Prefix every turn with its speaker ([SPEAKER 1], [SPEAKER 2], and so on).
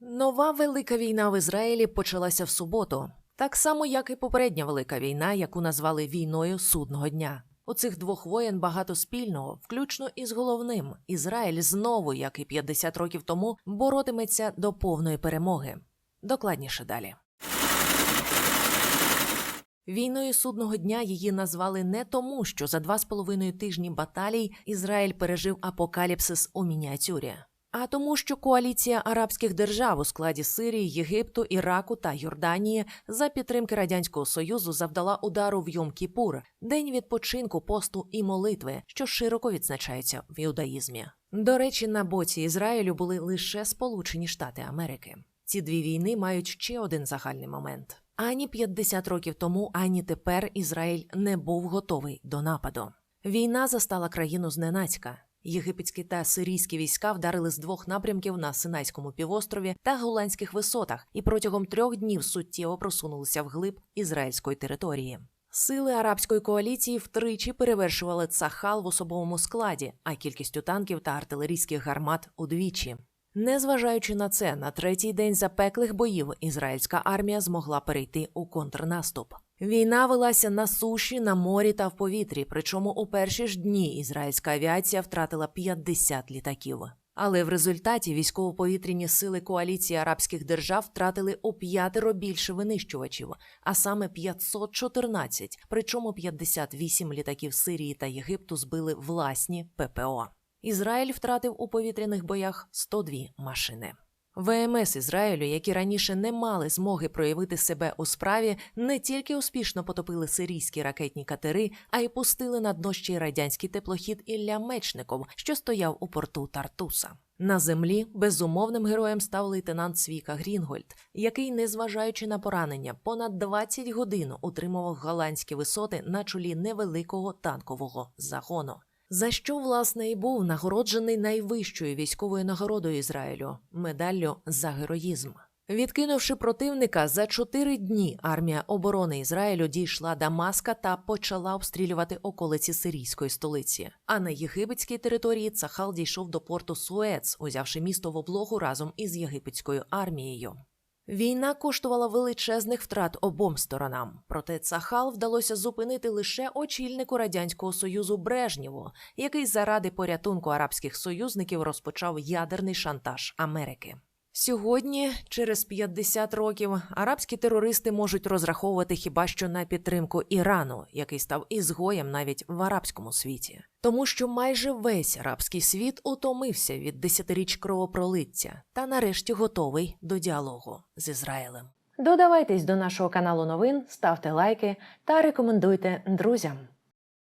[SPEAKER 1] Нова велика війна в Ізраїлі почалася в суботу, так само як і попередня велика війна, яку назвали війною судного дня. У цих двох воєн багато спільного, включно із головним. Ізраїль знову, як і 50 років тому, боротиметься до повної перемоги. Докладніше далі. Війною судного дня її назвали не тому, що за два з половиною тижні баталій Ізраїль пережив апокаліпсис у мініатюрі, а тому, що коаліція арабських держав у складі Сирії, Єгипту, Іраку та Йорданії за підтримки радянського союзу завдала удару в Йом-Кіпур, день відпочинку, посту і молитви, що широко відзначається в іудаїзмі. До речі, на боці Ізраїлю були лише Сполучені Штати Америки. Ці дві війни мають ще один загальний момент. Ані 50 років тому, ані тепер Ізраїль не був готовий до нападу. Війна застала країну зненацька. Єгипетські та сирійські війська вдарили з двох напрямків на Синайському півострові та Голландських висотах і протягом трьох днів суттєво просунулися вглиб ізраїльської території. Сили арабської коаліції втричі перевершували Цахал в особовому складі, а кількістю танків та артилерійських гармат удвічі. Незважаючи на це, на третій день запеклих боїв ізраїльська армія змогла перейти у контрнаступ. Війна велася на суші, на морі та в повітрі. Причому у перші ж дні ізраїльська авіація втратила 50 літаків. Але в результаті військово-повітряні сили коаліції арабських держав втратили у п'ятеро більше винищувачів, а саме 514, причому 58 літаків Сирії та Єгипту збили власні ППО. Ізраїль втратив у повітряних боях 102 машини. ВМС Ізраїлю, які раніше не мали змоги проявити себе у справі, не тільки успішно потопили сирійські ракетні катери, а й пустили на дно ще й радянський теплохід Ілля Мечников, що стояв у порту Тартуса. На землі безумовним героєм став лейтенант Свіка Грінгольд, який, незважаючи на поранення, понад 20 годин утримував голландські висоти на чолі невеликого танкового загону за що власне і був нагороджений найвищою військовою нагородою Ізраїлю медаллю за героїзм. Відкинувши противника, за чотири дні армія оборони Ізраїлю дійшла Дамаска та почала обстрілювати околиці сирійської столиці. А на єгипетській території Цахал дійшов до порту Суец, узявши місто в облогу разом із єгипетською армією. Війна коштувала величезних втрат обом сторонам, проте Цахал вдалося зупинити лише очільнику радянського союзу Брежнєву, який заради порятунку арабських союзників розпочав ядерний шантаж Америки. Сьогодні, через 50 років, арабські терористи можуть розраховувати хіба що на підтримку Ірану, який став ізгоєм навіть в арабському світі, тому що майже весь арабський світ утомився від десятиріч кровопролиття та нарешті готовий до діалогу з Ізраїлем. Додавайтесь до нашого каналу новин, ставте лайки та рекомендуйте друзям.